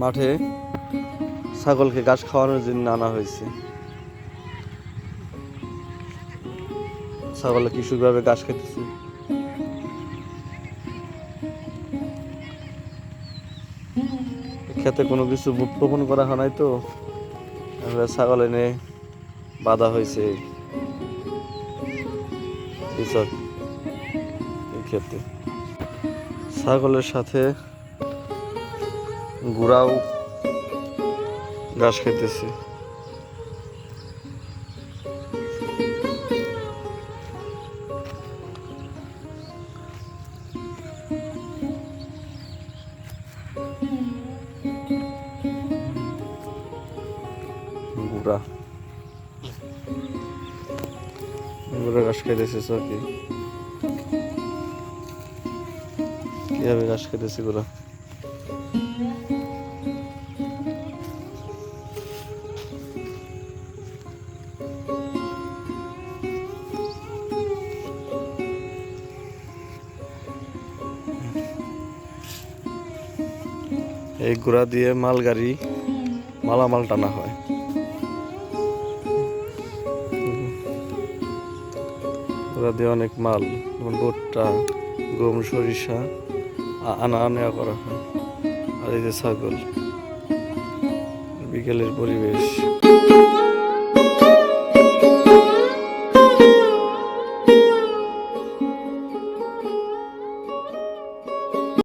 মাঠে ছাগলকে ঘাস খাওয়ানোর জন্য আনা হয়েছে। ছাগলে কৃষকভাবে ঘাস খেতেছে? খেতে কোনো কিছু রোপণ করা হয় নাই তো? ছাগল এনে বাঁধা হয়েছে এই ছাগলের সাথে গুড়াও ঘাস খাইতেছে। গুড়া। গুড়া ঘাস খাইতেছে সকি কীভাবে ঘাস খাইতেছে গুড়া? এই ঘোড়া দিয়ে মালগাড়ি মালামাল টানা হয়। ঘোড়া দিয়ে অনেক মাল, যেমন ভুট্টা, গম, সরিষা আনা আনা করা হয়। আর এই যে ছাগল, বিকেলের পরিবেশ।